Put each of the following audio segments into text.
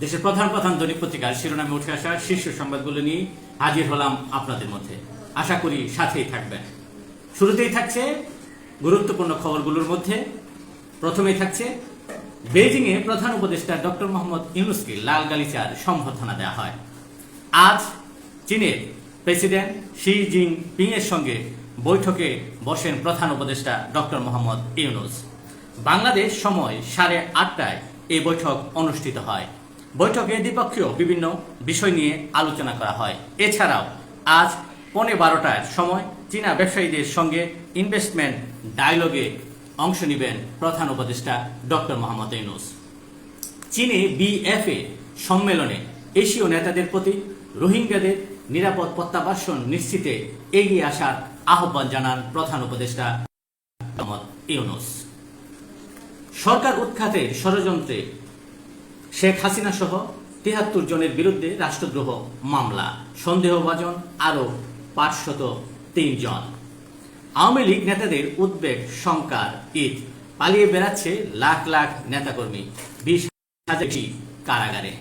দেশের প্রধান প্রধান দৈনিক পত্রিকার শিরোনামে উঠে আসা শীর্ষ সংবাদগুলো নিয়ে হাজির হলাম আপনাদের মধ্যে। আশা করি সাথেই থাকবেন। শুরুতেই থাকছে গুরুত্বপূর্ণ খবরগুলোর মধ্যে। প্রথমেই থাকছে, বেইজিংয়ে প্রধান উপদেষ্টা ডক্টর মোহাম্মদ ইউনুসকে লাল গালিচার সম্বর্ধনা দেওয়া হয়। আজ চীনের প্রেসিডেন্ট শি জিং পিং এর সঙ্গে বৈঠকে বসেন প্রধান উপদেষ্টা ডক্টর মোহাম্মদ ইউনুস। বাংলাদেশ সময় সাড়ে আটটায় এই বৈঠক অনুষ্ঠিত হয়। বৈঠকে দ্বিপক্ষীয় বিভিন্ন বিষয় নিয়ে আলোচনা করা হয়। এছাড়াও আজ পৌনে বারোটার সময় চীনা ব্যবসায়ীদের সঙ্গে ইনভেস্টমেন্ট ডায়লগে অংশ নেবেন প্রধান উপদেষ্টা ডক্টর মোহাম্মদ ইউনুস। চীনে বিএফএ সম্মেলনে এশীয় নেতাদের প্রতি রোহিঙ্গাদের নিরাপদ প্রত্যাবাসন নিশ্চিতে এগিয়ে আসার আহ্বান জানান প্রধান উপদেষ্টা মোহাম্মদ ইউনুস। সরকার উৎখাতে ষড়যন্ত্রে শেখ হাসিনা সহ তিহাত্তর জনের বিরুদ্ধে রাষ্ট্রদ্রোহ মামলা। সন্দেহভাজন আরও পাঁচশত তিনজন আওয়ামী লীগ নেতাদের উদ্বেগ, শঙ্কার ঈদ। পালিয়ে বেড়াচ্ছে লাখ লাখ নেতাকর্মী। বিশ হাজার কারাগারে।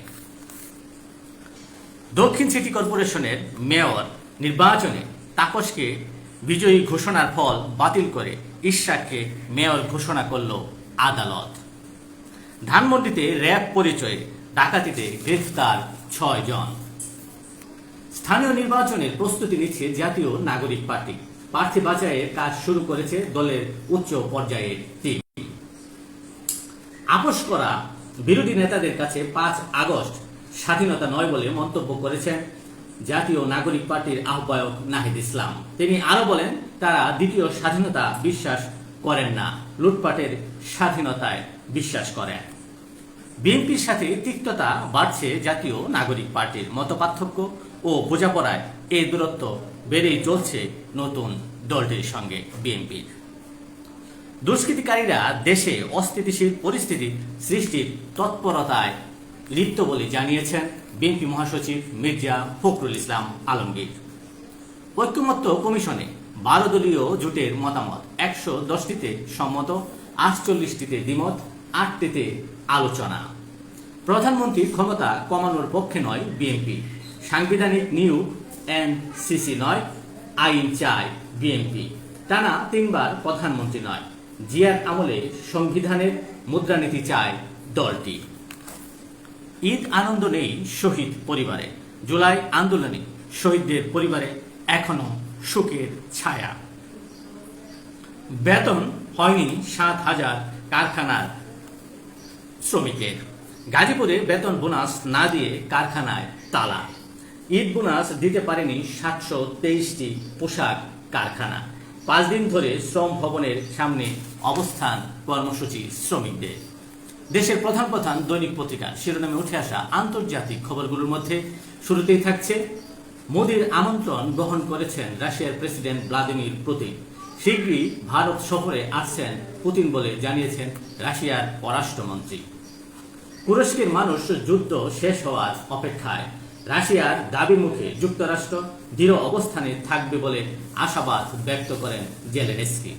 দক্ষিণ সিটি কর্পোরেশনের মেয়র নির্বাচনে তাপসকে বিজয়ী ঘোষণার ফল বাতিল করে ইশরাককে মেয়র ঘোষণা করল আদালত। ধানমন্ডিতে র্যাব পরিচয়ে ডাকাতিতে গ্রেফতার ছয় জন। স্থানীয় নির্বাচনের প্রস্তুতি নিচ্ছে জাতীয় নাগরিক পার্টি। প্রার্থী বাছাইয়ের কাজ শুরু করেছে দলের উচ্চ পর্যায়ের টিম। আপোষ করা বিরোধী নেতাদের কাছে পাঁচ আগস্ট স্বাধীনতা নয় বলে মন্তব্য করেছেন জাতীয় নাগরিক পার্টির আহ্বায়ক নাহিদ ইসলাম। তিনি আরও বলেন, তারা দ্বিতীয় স্বাধীনতা বিশ্বাস করেন না, লুটপাটের স্বাধীনতায় বিশ্বাস করেন। বিএনপির সাথে তিক্ততা বাড়ছে জাতীয় নাগরিক পার্টির মতপার্থক্য ও বোঝাপড়ায় এই দূরত্ব বেড়েই চলছে নতুন দলটির সঙ্গে বিএনপির। দুষ্কৃতিকারীরা দেশে অস্থিতিশীল পরিস্থিতি সৃষ্টির তৎপরতায় লিপ্ত বলে জানিয়েছেন বিএনপি মহাসচিব মির্জা ফখরুল ইসলাম আলমগীর। ঐক্যমত্য কমিশনে বারো দলীয় জোটের মতামত। একশো দশটিতে সম্মত, আটচল্লিশটিতে দ্বিমত, আটটিতে আলোচনা। প্রধানমন্ত্রীর ক্ষমতা কমানোর পক্ষে নয় বিএনপি। সাংবিধানিক নিয়োগ এনসিসি নয়, আইন চায় বিএনপি। টানা তিনবার প্রধানমন্ত্রী নয়। জিয়ার আমলে সংবিধানের মুদ্রানীতি চায় দলটি। ঈদ আনন্দ নেই শহীদ পরিবারে। জুলাই আন্দোলনে শহীদদের পরিবারে এখনও শোকের ছায়া। বেতন হয়নি সাত হাজার কারখানার শ্রমিকের। গাজীপুরে বেতন বোনাস না দিয়ে কারখানায় তালা। ঈদ বোনাস দিতে পারেনি সাতশো তেইশটি পোশাক কারখানা। পাঁচ দিন ধরে শ্রম ভবনের সামনে অবস্থান কর্মসূচি শ্রমিকদের। দেশের প্রধান প্রধান দৈনিক পত্রিকা শিরোনামে উঠে আসা আন্তর্জাতিক খবরগুলোর মধ্যে শুরুতেই থাকছে মোদীর আমন্ত্রণ গ্রহণ করেছেন রাশিয়ার প্রেসিডেন্ট ভ্লাদিমির পুতিন। শীঘ্রই ভারত সফরে আসছেন পুতিন বলে জানিয়েছেন রাশিয়ার পররাষ্ট্রমন্ত্রী। তুরস্কের মানুষ যুদ্ধ শেষ হওয়ার অপেক্ষায়। রাশিয়ার দাবি মুখে যুক্তরাষ্ট্র দৃঢ় অবস্থানে থাকবে বলে আশাবাদ ব্যক্ত করেন জেলেনস্কি।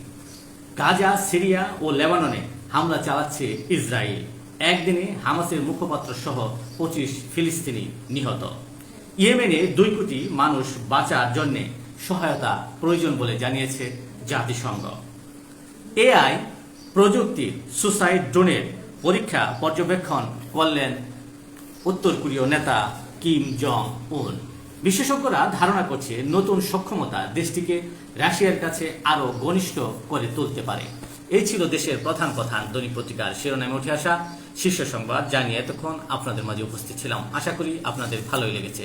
গাজা, সিরিয়া ও লেবাননে হামলা চালাচ্ছে ইসরায়েল। একদিনে হামাসের মুখপাত্র সহ পঁচিশ ফিলিস্তিনি নিহত। ইয়েমেনে দুই কোটি মানুষ বাঁচার জন্য সহায়তা প্রয়োজন বলে জানিয়েছে জাতিসংঘ। এআই প্রযুক্তির সুসাইড ড্রোনের পরীক্ষা পর্যবেক্ষণ করলেন উত্তর কোরীয় নেতা কিম জং উন বিশেষজ্ঞরা ধারণা করছে নতুন সক্ষমতা দেশটিকে রাশিয়ার কাছে আরও ঘনিষ্ঠ করে তুলতে পারে। এই ছিল দেশের প্রধান প্রধান দৈনিক পত্রিকার শিরোনামে উঠে আসা শীর্ষ সংবাদ। জানিয়ে এতক্ষণ আপনাদের মাঝে উপস্থিত ছিলাম। আশা করি আপনাদের ভালোই লেগেছে।